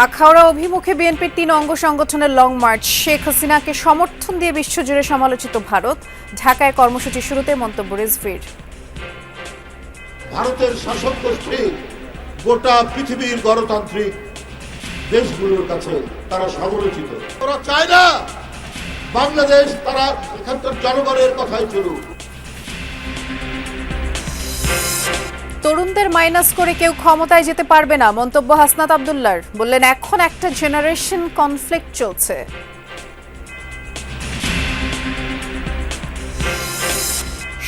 আখাউড়া অভিমুখে বিএনপির তিন অঙ্গ সংগঠনের লং মার্চ, শেখ হাসিনাকে সমর্থন দিয়ে বিশ্বজুড়ে সমালোচিত ভারত। ঢাকায় কর্মসূচি শুরুতে মন্তব্য রিজভির। ভারতের শাসক গোষ্ঠী গোটা পৃথিবীর গণতান্ত্রিক দেশগুলোর কাছে তারা সমালোচিত। ওরা চায় না বাংলাদেশ তারা এখানকার জনগণের কথাই চলুক। তরুণদের মাইনাস করে কেউ ক্ষমতায় যেতে পারবে না, মন্তব্য হাসনাত আবদুল্লার। বললেন, এখন একটা জেনারেশন কনফ্লিক্ট চলছে।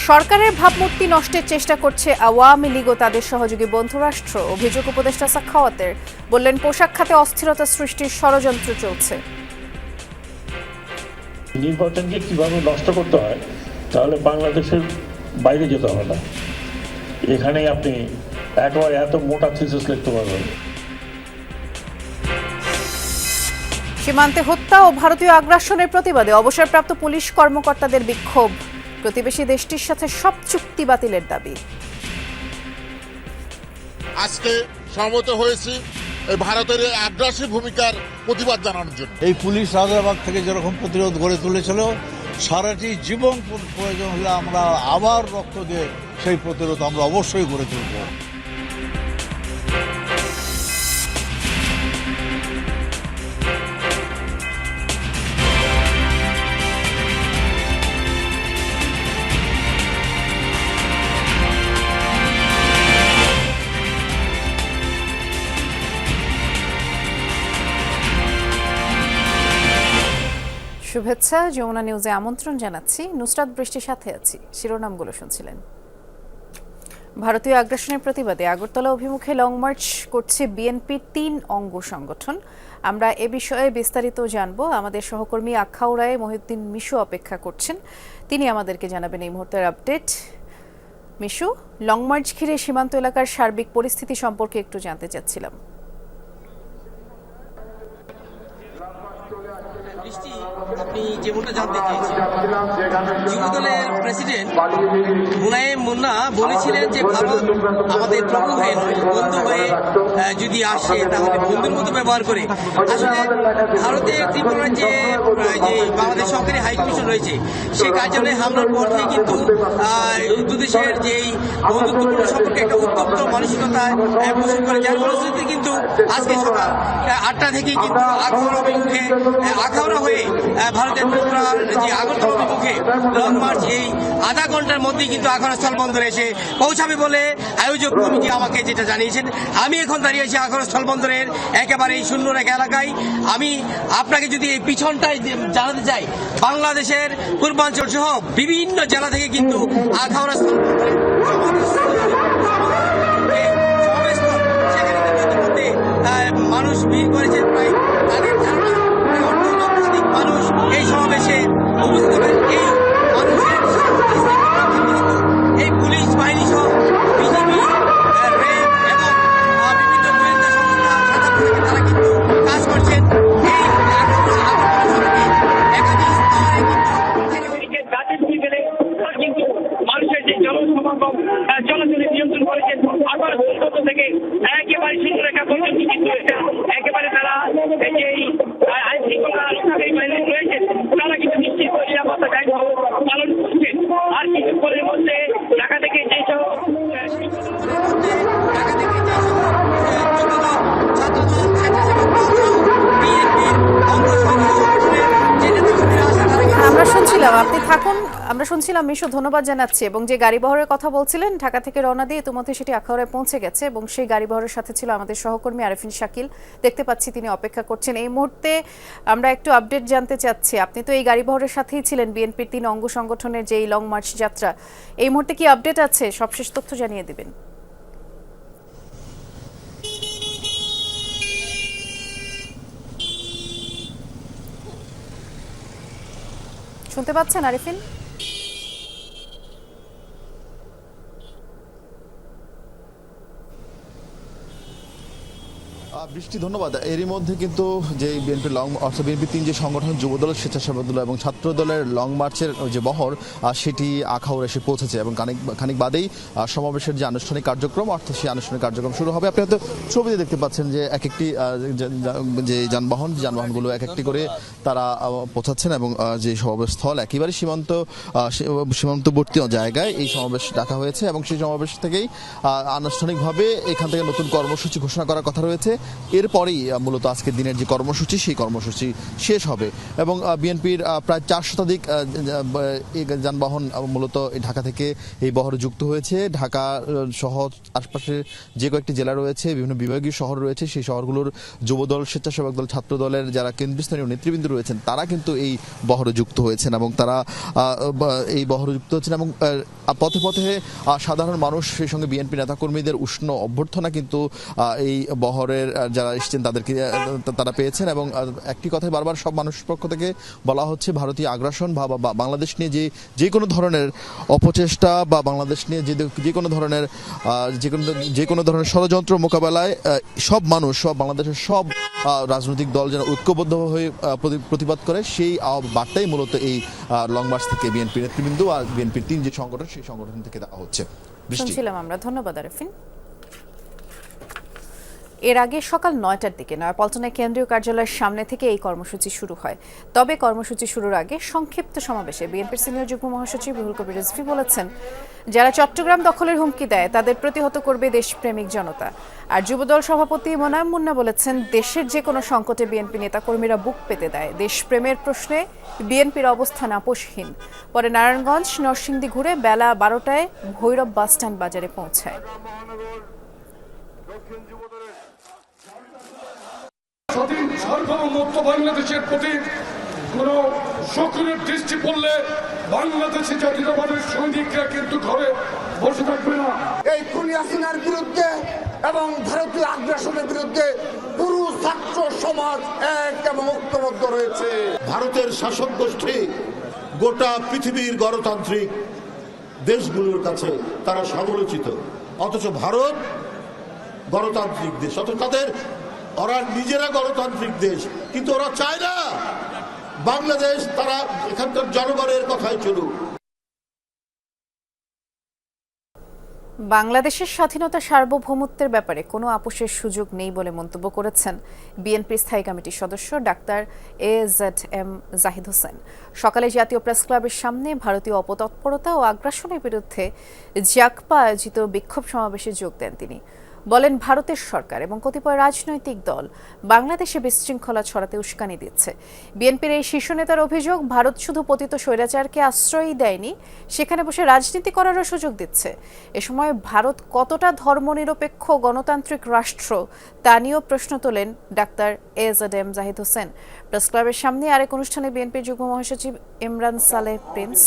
সরকারের ভাবমূর্তি নষ্টের চেষ্টা করছে আওয়ামী লীগ ও তাদের সহযোগী বন্ধুরাষ্ট্র, অভিযোগ উপদেষ্টা সাক্ষাওয়াতের বললেন, পোশাক খাতে অস্থিরতা সৃষ্টির ষড়যন্ত্র চলছে। নির্বাচনকে কীভাবে নষ্ট করতে হয়, তাহলে বাংলাদেশের বাইরে যেতে হবে না। এখানেই আপনি একেবারে এত মোটা থিসিস লিখতে পারবেন। সীমান্তে হত্যা ও ভারতীয় আগ্রাসনের প্রতিবাদে অবসরপ্রাপ্ত পুলিশ কর্মকর্তাদের বিক্ষোভ। প্রতিবেশী দেশটির সাথে সব চুক্তি বাতিলের দাবি। আজকে সমত হয়েছি এই ভারতের আগ্রাসী ভূমিকার প্রতিবাদ জানানোর জন্য। এই পুলিশ রাজাবাগ থেকে যেরকম প্রতিরোধ গড়ে তুলেছিল সারাটি জীবন প্রয়োজন হলে আমরা আবার রক্ত দিয়ে সেই প্রতিরোধ আমরা অবশ্যই গড়ে তুলব। শুভেচ্ছা, যমুনা নিউজে আমন্ত্রণ জানাচ্ছি। নুসরাত বৃষ্টির সাথে আছি। শিরোনামগুলো শুনছিলেন। ভারতীয় আগ্রাসনের প্রতিবাদে আগরতলা অভিমুখে লং মার্চ করছে বিএনপির তিন অঙ্গ সংগঠন। আমরা এ বিষয়ে বিস্তারিত জানব। আমাদের সহকর্মী আখাউড়ায় মহিউদ্দিন মিশু অপেক্ষা করছেন। তিনি আমাদেরকে জানাবেন এই মুহূর্তের আপডেট মিশু লং মার্চ ঘিরে সীমান্ত এলাকার সার্বিক পরিস্থিতি সম্পর্কে একটু জানতে চাচ্ছিলাম। বৃষ্টি আপনি যেমনটা জানতে চেয়েছেন যুবদলের প্রেসিডেন্ট মুনায়েম মুন্না বলেছিলেন যে ভারত আমাদের প্রভু হয়ে বন্ধু হয়ে যদি আসে, তাহলে বন্ধুর মতো ব্যবহার করে। আসলে ভারতের ত্রিপুরার যে যে বাংলাদেশ সরকারি হাইকমিশন রয়েছে, সেই কার্যালয়ে হামলার পর থেকে কিন্তু দুদেশের যেই বন্ধুত্বপূর্ণ সম্পর্কে একটা উত্তপ্ত মানসিকতা পোষণ করে যার ফলশ্রুতিতে কিন্তু আজকে সকাল আটটা থেকে কিন্তু আখাউড়া অভিমুখে আখাউড়া হয়ে ভারতের ত্রিপুরার যে আগরতলা অভিমুখে লং মার্চ এই আধা ঘণ্টার মধ্যেই কিন্তু আখাউড়া স্থলবন্দরে এসে পৌঁছাবে বলে আয়োজক কমিটি আমাকে যেটা জানিয়েছেন। আমি এখন দাঁড়িয়ে আছি আখাউড়া স্থলবন্দরের একেবারে এই শূন্য রেখা এলাকায়। আমি আপনাকে যদি এই পিছনটাই যে- জানাতে চাই বাংলাদেশের পূর্বাঞ্চল সহ বিভিন্ন জেলা থেকে কিন্তু আহ, মানুষ ভিড় করেছে প্রায় তাদের ধারণা যে অর্ধ লক্ষাধিক মানুষ এই সমাবেশে উপস্থিত এই আপনি থাকুন। আমরা শুনছিলাম মিশু, ধন্যবাদ জানাচ্ছি। এবং যে গাড়ি বহরের কথা বলছিলেন, ঢাকা থেকে রওনা দিয়ে ইতিমধ্যে সেটি আখাউড়ায় পৌঁছে গেছে। এবং সেই গাড়ি বহরের সাথে ছিল আমাদের সহকর্মী আরেফিন শাকিল। দেখতে পাচ্ছি তিনি অপেক্ষা করছেন। এই মুহূর্তে আমরা একটু আপডেট জানতে চাচ্ছি। আপনি তো এই গাড়ি বহরের সাথেই ছিলেন বিএনপির তিন অঙ্গ সংগঠনের যে এই লং মার্চ যাত্রা। এই মুহূর্তে কি আপডেট আছে? সবশেষ তথ্য জানিয়ে দিবেন। শুনতে পাচ্ছেন আরিফিন? বৃষ্টি, ধন্যবাদ। এরই মধ্যে কিন্তু যে বিএনপি লং, অর্থাৎ বিএনপি তিন যে সংগঠন যুবদল স্বেচ্ছাসেবক দল এবং ছাত্র দলের লং মার্চের যে বহর সেটি আখাউড়ে এসে পৌঁছেছে এবং খানিক খানিক বাদেই সমাবেশের যে আনুষ্ঠানিক কার্যক্রম, অর্থাৎ সেই আনুষ্ঠানিক কার্যক্রম শুরু হবে। আপনি হয়তো ছবিতে দেখতে পাচ্ছেন যে এক একটি যে যানবাহন যানবাহনগুলো এক একটি করে তারা পৌঁছাচ্ছেন এবং যে সমাবেশ স্থল একেবারে সীমান্ত সীমান্তবর্তী জায়গায় এই সমাবেশ ডাকা হয়েছে এবং সেই সমাবেশ থেকেই আনুষ্ঠানিকভাবে এখান থেকে নতুন কর্মসূচি ঘোষণা করার কথা রয়েছে। এরপরেই মূলত আজকের দিনের যে কর্মসূচি, সেই কর্মসূচি শেষ হবে। এবং বিএনপির প্রায় চার শতাধিক যানবাহন মূলত ঢাকা থেকে এই বহরে যুক্ত হয়েছে। ঢাকা সহ আশপাশের যে কয়েকটি জেলা রয়েছে, বিভিন্ন বিভাগীয় শহর রয়েছে, সেই শহরগুলোর যুবদল, স্বেচ্ছাসেবক দল ছাত্র দলের যারা কেন্দ্রস্থানীয় নেতৃবৃন্দ রয়েছেন, তারা কিন্তু এই বহরে যুক্ত হয়েছেন এবং তারা এই বহরে যুক্ত হচ্ছেন এবং পথে পথে সাধারণ মানুষ, সেই সঙ্গে বিএনপি নেতাকর্মীদের উষ্ণ অভ্যর্থনা কিন্তু এই বহরের যারা এসছেন তাদেরকে তারা পেয়েছেন এবং একটি কথাই বারবার সব মানুষের পক্ষ থেকে বলা হচ্ছে, ভারতীয় আগ্রাসন বা বাংলাদেশ নিয়ে যে যে কোনো ধরনের অপচেষ্টা বা বাংলাদেশ নিয়ে যে যে কোনো ধরনের যে কোনো যে কোনো ধরনের ষড়যন্ত্র মোকাবেলায় সব মানুষ, সব বাংলাদেশের সব রাজনৈতিক দল যেন ঐক্যবদ্ধ হয়ে প্রতি- প্রতিবাদ করে, সেই বার্তাই মূলত এই লং মার্চ থেকে বিএনপি নেতৃবৃন্দ আর বিএনপির তিন যে সংগঠন, সেই সংগঠন থেকে দেওয়া হচ্ছে। শুনছিলাম আমরা। ধন্যবাদ, আরেফিন। এর আগে সকাল নয়টার দিকে নয়াপল্টনের কেন্দ্রীয় কার্যালয়ের সামনে থেকে এই কর্মসূচি শুরু হয়। তবে কর্মসূচি শুরুর আগে সংক্ষিপ্ত সমাবেশে বিএনপির সিনিয়র যুগ্ম মহাসচিব রুহুল কবির রিজভি বলেছেন, যারা চট্টগ্রাম দখলের হুমকি দেয়, তাদের প্রতিহত করবে দেশপ্রেমিক জনতা। আর যুবদল সভাপতি মোনায়েম মুন্না বলেছেন, দেশের যে কোনো সংকটে বিএনপি নেতাকর্মীরা বুক পেতে দেয়। দেশপ্রেমের প্রশ্নে বিএনপির অবস্থান আপোষহীন। পরে নারায়ণগঞ্জ, নরসিংদী ঘুরে বেলা বারোটায় ভৈরব বাসস্ট্যান্ড বাজারে পৌঁছায়। স্বাধীন সার্বভৌমত্ব বাংলাদেশের প্রতি কোন শকুনের দৃষ্টি পড়লে বাংলাদেশি জাতীয়তাবাদের সৈনিকরা কিন্তু ঘরে বসে থাকবে না। এই খুনি হাসিনার বিরুদ্ধে এবং ভারতীয় আগ্রাসনের বিরুদ্ধে পুরো ছাত্র সমাজ এক এবং ঐক্যবদ্ধ রয়েছে। ভারতের শাসক গোষ্ঠী গোটা পৃথিবীর গণতান্ত্রিক দেশগুলোর কাছে তারা সমালোচিত। অথচ ভারত গণতান্ত্রিক দেশ অথচ তাদের ওরা নিজেরা গণতান্ত্রিক দেশ, কিন্তু ওরা চায় না বাংলাদেশ তারা এখানকার জনগণের কথাই চলুক। বাংলাদেশের স্বাধীনতা সার্বভৌমত্বের ব্যাপারে কোনো আপোষের সুযোগ নেই বলে মন্তব্য করেছেন বিএনপির স্থায়ী কমিটির সদস্য doctor A Z M Zahid Hossain. সকালে জাতীয় প্রেস ক্লাবের সামনে ভারতীয় অপতৎপরতা ও আগ্রাসনের বিরুদ্ধে জাকপা আয়োজিত বিক্ষোভ সমাবেশে যোগ দেন তিনি। বলেন ভারতের সরকার এবং কতিপয় রাজনৈতিক দল বাংলাদেশে বিশৃঙ্খলা ছড়াতে উস্কানি দিচ্ছে। বিএনপির এই শীর্ষ নেতার অভিযোগ, ভারত শুধু পতিত স্বৈরাচারকে আশ্রয়ই দেয়নি, সেখানে বসে রাজনীতি করারও সুযোগ দিচ্ছে। এ সময় ভারত কতটা ধর্মনিরপেক্ষ গণতান্ত্রিক রাষ্ট্র, তা নিয়েও প্রশ্ন তোলেন ডাক্তার এজাদ এম জাহিদ হোসেন। প্রেস ক্লাবের সামনে আরেক অনুষ্ঠানে বিএনপির যুগ্ম মহাসচিব ইমরান সালেহ প্রিন্স,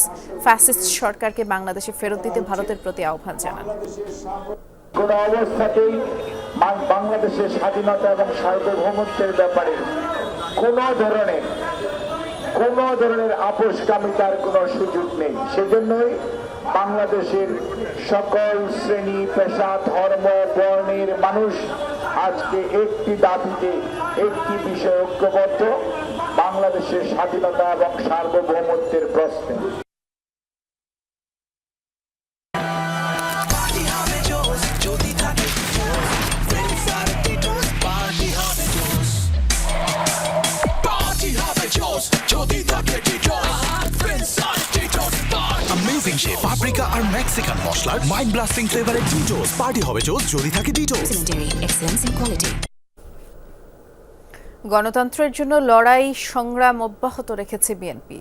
ফ্যাসিস্ট সরকারকে বাংলাদেশে ফেরত দিতে ভারতের প্রতি আহ্বান জানান। কোন অবস্থাতেই বাংলাদেশের স্বাধীনতা এবং সার্বভৌমত্বের ব্যাপারে কোন ধরনের কোন ধরনের আপোষকামিতার কোনো সুযোগ নেই। সেজন্যই বাংলাদেশের সকল শ্রেণি, পেশা, ধর্ম, বর্ণের মানুষ আজকে একটি দাবিতে, একটি বিষয় ঐক্যবদ্ধ বাংলাদেশের স্বাধীনতা এবং সার্বভৌমত্বের প্রশ্নে। মশলার মাইন্ড ব্লাস্টিং ফ্লেভারের ডিটোস পার্টি হবে চোস যদি থাকে ডিটোস গণতন্ত্রের জন্য লড়াই সংগ্রাম অব্যাহত রেখেছে বিএনপি।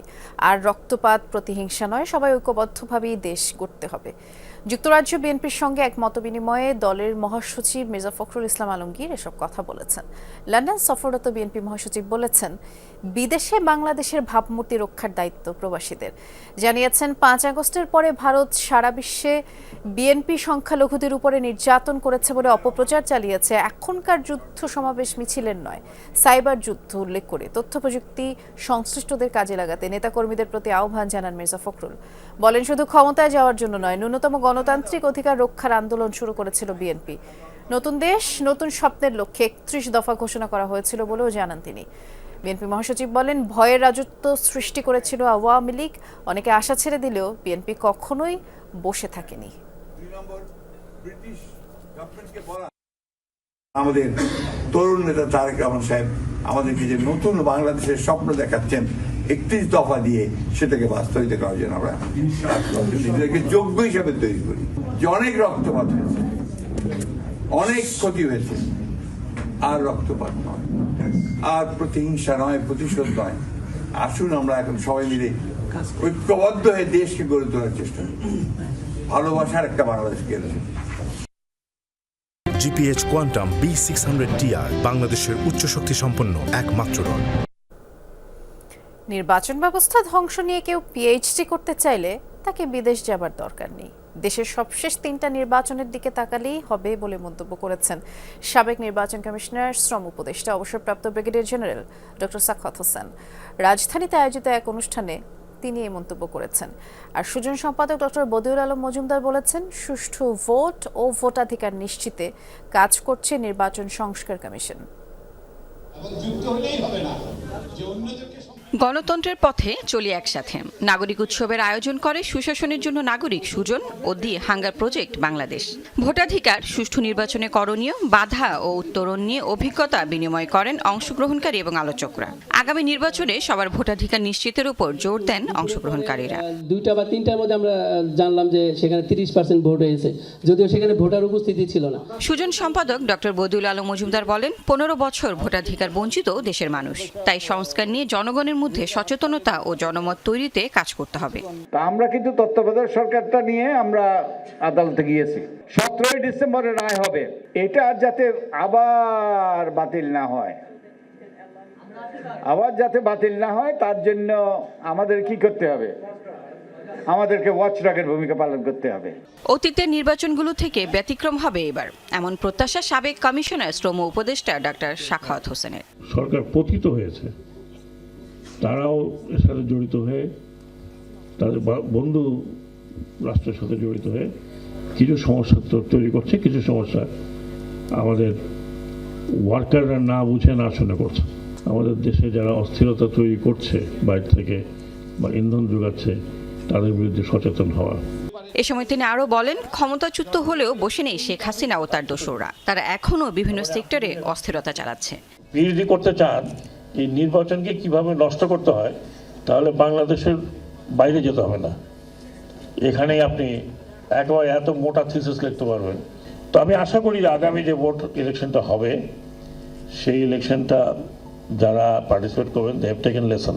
আর রক্তপাত প্রতিহিংসা নয় সবাই ঐক্যবদ্ধভাবেই দেশ গড়তে হবে। যুক্তরাজ্য বিএনপির সঙ্গে এক মতবিনিময়ে দলের মহাসচিব মির্জা ফখরুল ইসলাম আলমগীর এসব কথা বলেছেন। লন্ডন সফররত বিএনপি মহাসচিব বলেছেন, বিদেশে বাংলাদেশের ভাবমূর্তি রক্ষার দায়িত্ব প্রবাসীদের। জানিয়েছেন, পাঁচ আগস্টের পরে ভারত সারা বিশ্বে বিএনপি সংখ্যালঘুদের উপরে নির্যাতন করেছে বলে অপপ্রচার চালিয়েছে। এখনকার যুদ্ধ সমাবেশ মিছিলের নয়, সাইবার যুদ্ধ উল্লেখ করে তথ্য প্রযুক্তি সংশ্লিষ্টদের কাজে লাগাতে নেতাকর্মীদের প্রতি আহ্বান জানান মির্জা ফখরুল। বলেন, শুধু ক্ষমতায় যাওয়ার জন্য নয়, ন্যূনতম গণতান্ত্রিক অধিকার রক্ষার আন্দোলন শুরু করেছিল বিএনপি। নতুন দেশ, নতুন স্বপ্নের লক্ষ্যে একত্রিশ দফা ঘোষণা করা হয়েছিল বলেও জানান তিনি। বিএনপি মহাসচিব বলেন, ভয়ের রাজত্ব সৃষ্টি করেছিল আওয়ামী লীগ। অনেকে আশা ছেড়ে দিলেও বিএনপি কখনোই বসে থাকেনি। আমাদের তরুণ নেতা তারেক রহমান সাহেব আমাদেরকে যে নতুন বাংলাদেশের স্বপ্ন দেখাচ্ছেন একত্রিশ দফা দিয়ে সেটাকে বাস্তবিত করার জন্য আমরা নিজেদেরকে যোগ্য হিসাবে তৈরি করি। যে অনেক রক্তপাত হয়েছে, অনেক ক্ষতি হয়েছে, আর রক্তপাত নয়, আর প্রতিহিংসা নয়, প্রতিশোধ নয়। আসুন আমরা এখন সবাই মিলে ঐক্যবদ্ধ হয়ে দেশকে গড়ে তোলার চেষ্টা করি। ভালোবাসার একটা বাংলাদেশ গড়ে তুলি। GPH quantum B six hundred TR বাংলাদেশের উচ্চ শক্তি সম্পন্ন একমাত্র রড। নির্বাচন ব্যবস্থা ধ্বংস নিয়ে কেউ পিএইচডি করতে চাইলে তাকে বিদেশ যাবার দরকার নেই। দেশের সবশেষ তিনটা নির্বাচনের দিকে তাকালেই হবে বলে মন্তব্য করেছেন সাবেক নির্বাচন কমিশনার, শ্রম উপদেষ্টা, অবসরপ্রাপ্ত brigadier general doctor Sakhawat Hossain. রাজধানীতে আয়োজিত এক অনুষ্ঠানে তিনি এই মন্তব্য করেছেন। আর সুজন সম্পাদক ডক্টর বদিউল আলম মজুমদার বলেছেন, সুষ্ঠু ভোট ও ভোটাধিকার নিশ্চিতে কাজ করছে নির্বাচন সংস্কার কমিশন। গণতন্ত্রের পথে চলি একসাথে। নাগরিক উৎসবের আয়োজন করে সুশাসনের জন্য নাগরিক সুজন ও দি হাঙ্গার প্রজেক্ট বাংলাদেশ। ভোটাধিকার সুষ্ঠু নির্বাচনে করণীয় বাধা ও উত্তরণ নিয়ে অভিজ্ঞতা বিনিময় করেন অংশগ্রহণকারী এবং আলোচকরা। আগামী নির্বাচনে সবার ভোটাধিকার নিশ্চিতের উপর জোর দেন অংশগ্রহণকারীরা। দুইটা বা তিনটার মধ্যে আমরা জানলাম যে সেখানে তিরিশ পার্সেন্ট ভোট হয়েছে। যদিও সেখানে ভোটার উপস্থিতি ছিল না। সুজন সম্পাদক ডক্টর বদিউল আলম মজুমদার বলেন পনেরো বছর ভোটাধিকার বঞ্চিত দেশের মানুষ। তাই সংস্কার নিয়ে জনগণের মধ্যে সচেতনতা ও জনমত তৈরিতে কাজ করতে হবে। আমরা কিন্তু তত্ত্বাবধায়ক সরকারটা নিয়ে আমরা আদালতে গিয়েছি। সতেরোই ডিসেম্বরে রায় হবে। এটা যাতে আবার বাতিল না হয়। আবার যাতে বাতিল না হয় তার জন্য আমাদের কি করতে হবে? আমাদেরকে ওয়াচডগের ভূমিকা পালন করতে হবে। অতীতের নির্বাচনগুলো থেকে ব্যতিক্রম হবে এবার এমন প্রত্যাশা সাবেক কমিশনার শ্রম উপদেষ্টা ডাক্তার শাখাওয়াত হোসেনের। সরকার পতিত হয়েছে। তারাও এর সাথে জড়িত হয়ে তাদের বন্ধু রাষ্ট্রের সাথে জড়িত হয়ে কিছু সমস্যা তো তৈরি করছে কিছু সমস্যা আমাদের ওয়ার্কাররা না বুঝে না শুনে করছে। আমাদের দেশে যারা অস্থিরতা তৈরি করছে বাইরে থেকে বা ইন্ধন যোগাচ্ছে তাদের বিরুদ্ধে সচেতন হওয়া। এ সময় তিনি আরও বলেন ক্ষমতাচ্যুত হলেও বসে নেই শেখ হাসিনা ও তার দোসররা। তারা এখনও বিভিন্ন সেক্টরে অস্থিরতা চালাচ্ছে। পিএইচডি করতে চান এই নির্বাচনকে কীভাবে নষ্ট করতে হয়, তাহলে বাংলাদেশের বাইরে যেতে হবে না। এখানেই আপনি একেবারে এত মোটা থিসিস লিখতে পারবেন। তো আমি আশা করি যে আগামী যে ভোট ইলেকশনটা হবে, সেই ইলেকশনটা যারা পার্টিসিপেট করবেন দে হ্যাভ টেকেন লেসন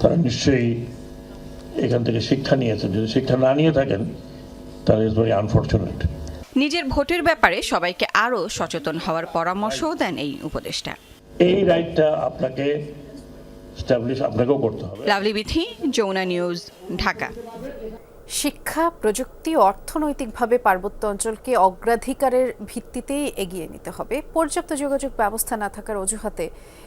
তারা নিশ্চয়ই এখান থেকে শিক্ষা নিয়েছেন। যদি শিক্ষা না নিয়ে থাকেন, তাহলে ইজ ভেরি আনফর্চুনেট নিজের ভোটের ব্যাপারে সবাইকে আরও সচেতন হওয়ার পরামর্শও দেন এই উপদেষ্টা। এই রাইটটা আপনাকে স্ট্যাবলিশ আপনাকেও করতে হবে। লাভলি বিথি যমুনা নিউজ ঢাকা। শিক্ষা, প্রযুক্তি, অর্থনৈতিকভাবে পার্বত্য অঞ্চলকে অগ্রাধিকারের ভিত্তিতেই এগিয়ে নিতে হবে। পর্যাপ্ত যোগাযোগ ব্যবস্থা না থাকার অজুহাতে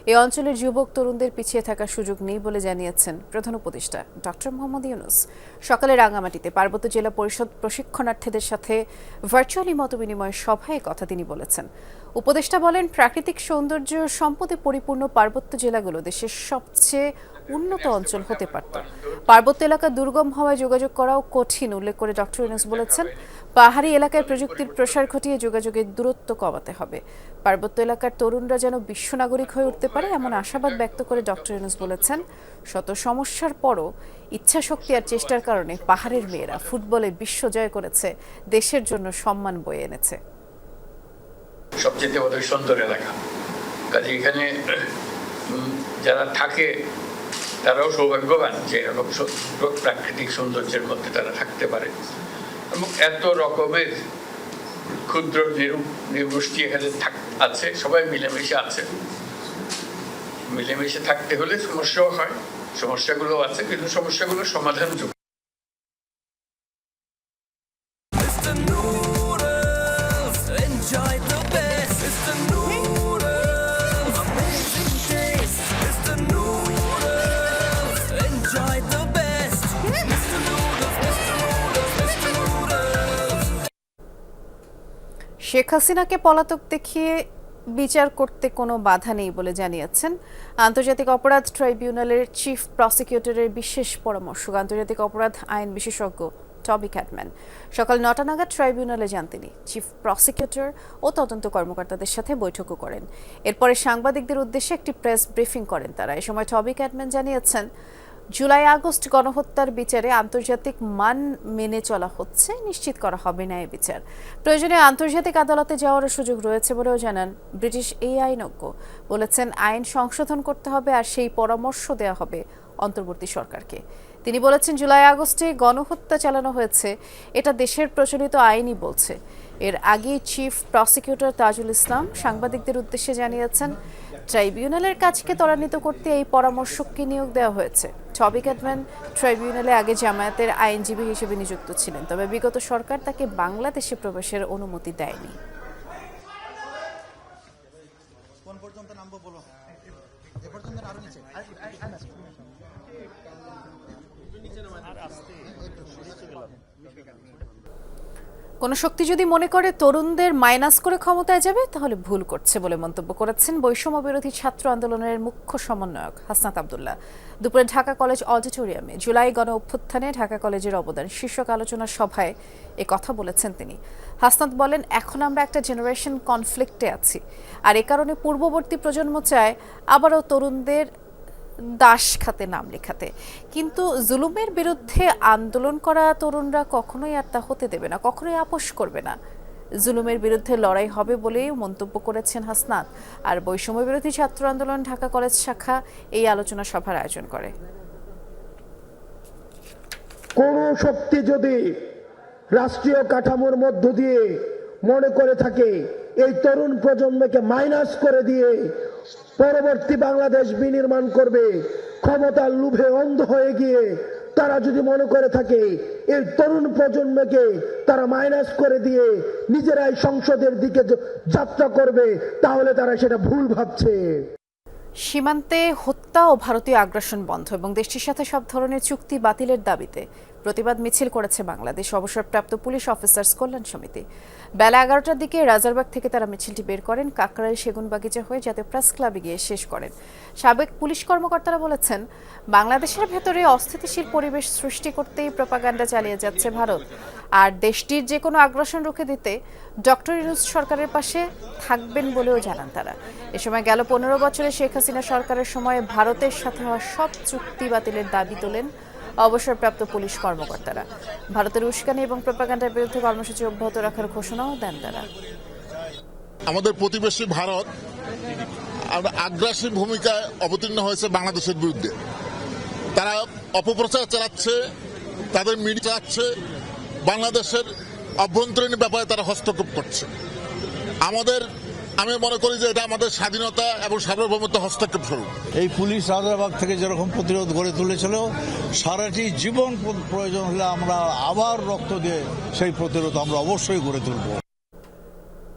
এই অঞ্চলের যুবক, তরুণদের পিছিয়ে থাকার সুযোগ নেই বলে জানিয়েছেন প্রধান উপদেষ্টা ডক্টর মোহাম্মদ ইউনুস। সকালে রাঙামাটিতে পার্বত্য জেলা পরিষদ প্রশিক্ষণার্থীদের সাথে ভার্চুয়ালি মতবিনিময় সভায় কথা তিনি বলেছেন। উপদেষ্টা বলেন, প্রাকৃতিক সৌন্দর্য সম্পদে পরিপূর্ণ পার্বত্য জেলাগুলো দেশের সবচেয়ে উন্নত অঞ্চল হতে পারত। পার্বত্য এলাকা দুর্গম হওয়ায় যোগাযোগ করাও কঠিন, উল্লেখ করে ডক্টর ইউনুস বলেছেন। পাহাড়ি এলাকায় প্রযুক্তির প্রসার ঘটিয়ে যোগাযোগের দূরত্ব কমাতে হবে। পার্বত্য এলাকার তরুণরা যেন বিশ্ব নাগরিক হয়ে উঠতে পারে এমন আশাবাদ ব্যক্ত করে ডক্টর ইউনুস বলেছেন, শত সমস্যার পরও ইচ্ছাশক্তি আর চেষ্টার কারণে পাহাড়ের মেয়েরা ফুটবলে বিশ্ব জয় করেছে, দেশের জন্য সম্মান বয়ে এনেছে। সবচেয়ে সুন্দর এলাকা। কাজে এখানে যারা থাকে তারাও সৌভাগ্যবান যে এরকম প্রাকৃতিক সৌন্দর্যের মধ্যে তারা থাকতে পারে। এবং এত রকমের ক্ষুদ্র নিরু- নিগোষ্ঠী এখানে আছে, সবাই মিলেমিশে আছে। মিলেমিশে থাকতে হলে সমস্যাও হয় সমস্যাগুলো আছে, কিন্তু সমস্যাগুলো সমাধানযোগ্য। হাসিনাকে পলাতক দেখিয়ে বিচার করতে কোনো বাধা নেই বলে জানিয়েছেন আন্তর্জাতিক অপরাধ ট্রাইব্যুনালের চিফ প্রসিকিউটরের বিশেষ পরামর্শক। আন্তর্জাতিক অপরাধ আইন বিশেষজ্ঞ টবি ক্যাটম্যান। সকাল নটা নাগাদ ট্রাইব্যুনালে যান তিনি। চিফ প্রসিকিউটর ও তদন্ত কর্মকর্তাদের সাথে বৈঠকও করেন। এরপরে সাংবাদিকদের উদ্দেশ্যে একটি প্রেস ব্রিফিং করেন তারা। এ সময় টবি ক্যাটম্যান জানিয়েছেন জুলাই আগস্ট গণহত্যার বিচারে আন্তর্জাতিক মান মেনে চলা হচ্ছে, নিশ্চিত করা হবে ন্যায় বিচার। প্রয়োজনে আন্তর্জাতিক আদালতে যাওয়ার সুযোগ রয়েছে বলেও জানান ব্রিটিশ এই আইনজ্ঞ বলেছেন, আইন সংশোধন করতে হবে আর সেই পরামর্শ দেওয়া হবে অন্তর্বর্তী সরকারকে। তিনি বলেছেন, জুলাই আগস্টে গণহত্যা চালানো হয়েছে, এটা দেশের প্রচলিত আইনই বলছে। এর আগে চিফ প্রসিকিউটর তাজুল ইসলাম সাংবাদিকদের উদ্দেশ্যে জানিয়েছেন ট্রাইব্যুনালের কাজকে ত্বরান্বিত করতে এই পরামর্শককে নিয়োগ দেওয়া হয়েছে। টবি ক্যাটম্যান ট্রাইব্যুনালে আগে জামায়াতের আইনজীবী হিসেবে নিযুক্ত ছিলেন, তবে বিগত সরকার তাকে বাংলাদেশে প্রবেশের অনুমতি দেয়নি। কোনো শক্তি যদি মনে করে তরুণদের মাইনাস করে ক্ষমতায় যাবে, তাহলে ভুল করছে বলে মন্তব্য করেছেন বৈষম্য বিরোধী ছাত্র আন্দোলনের মুখ্য সমন্বয়ক হাসনাত আবদুল্লাহ। দুপুরে ঢাকা কলেজ অডিটোরিয়ামে জুলাই গণ অভ্যুত্থানে ঢাকা কলেজের অবদান শীর্ষক আলোচনা সভায় এ কথা বলেছেন তিনি। হাসনাত বলেন, এখন আমরা একটা জেনারেশন কনফ্লিক্টে আছি। আর এ কারণে পূর্ববর্তী প্রজন্ম চায় আবারও তরুণদের দাস খাতে, নাম লেখাতে। কিন্তু জুলুমের বিরুদ্ধে আন্দোলন করা তরুণরা কখনোই আর তা হতে দেবে না, কখনোই আপোষ করবে না। জুলুমের বিরুদ্ধে লড়াই হবে বলেই মন্তব্য করেছেন হাসনাত। আর বৈষম্য বিরোধী ছাত্র আন্দোলন ঢাকা কলেজ শাখা এই আলোচনা সভার আয়োজন করে। কোন শক্তি যদি রাষ্ট্রীয় কাঠামোর মধ্য দিয়ে মনে করে থাকে, এই তরুণ প্রজন্মকে মাইনাস করে দিয়ে পরবর্তী বাংলাদেশ বিনির্মাণ করবে। ক্ষমতার লোভে অন্ধ হয়ে গিয়ে তারা যদি মনে করে থাকে, এই তরুণ প্রজন্মকে তারা মাইনাস করে দিয়ে নিজেরাই সংসদের দিকে যাত্রা করবে, তাহলে তারা সেটা ভুল ভাবছে। সীমান্তে হত্যা ও ভারতীয় আগ্রাসন বন্ধ এবং দেশটির সাথে সব ধরনের চুক্তি বাতিলের দাবিতে প্রতিবাদ মিছিল করেছে বাংলাদেশ। অবসরপ্রাপ্ত পুলিশ অফিসার্স কল্যাণ সমিতি। বেলা এগারোটার দিকে রাজারবাগ থেকে তারা মিছিলটি বের করেন। কাকরাইল সেগুনবাগিচা হয়ে যাতে প্রেস ক্লাবে গিয়ে শেষ করেন। সাবেক পুলিশ কর্মকর্তারা বলেছেন, বাংলাদেশের ভেতরে অস্থিতিশীল পরিবেশ সৃষ্টি করতেই প্রপাগান্ডা চালিয়ে যাচ্ছে ভারত। আর দেশটির যে কোনো আগ্রাসন রুখে দিতে ডক্টর ইউনুস সরকারের পাশে থাকবেন বলেও জানান তারা। এ সময় গেল পনেরো বছরে শেখ হাসিনা সরকারের সময় ভারতের সাথে হওয়া সব চুক্তি বাতিলের দাবি তোলেন অবসরপ্রাপ্ত পুলিশ কর্মকর্তারা। ভারতের উস্কানি এবং প্রপাগান্ডার বিরুদ্ধে কর্মসূচি অব্যাহত রাখার ঘোষণাও দেন তারা। আমাদের প্রতিবেশী ভারত আগ্রাসী ভূমিকায় অবতীর্ণ হয়েছে বাংলাদেশের বিরুদ্ধে। তারা অপপ্রচার চালাচ্ছে, তাদের মিডিয়া চালাচ্ছে, বাংলাদেশের অভ্যন্তরীণ ব্যাপারে তারা হস্তক্ষেপ করছে। আমাদের আমি মনে করি যে এটা আমাদের স্বাধীনতা এবং সার্বভৌমত্ব হস্তক্ষেপ স্বরূপ। এই পুলিশ রাজারবাগ থেকে যেরকম প্রতিরোধ গড়ে তুলেছিল, সারাটি জীবন প্রয়োজন হলে আমরা আবার রক্ত দিয়ে সেই প্রতিরোধ আমরা অবশ্যই গড়ে তুলব।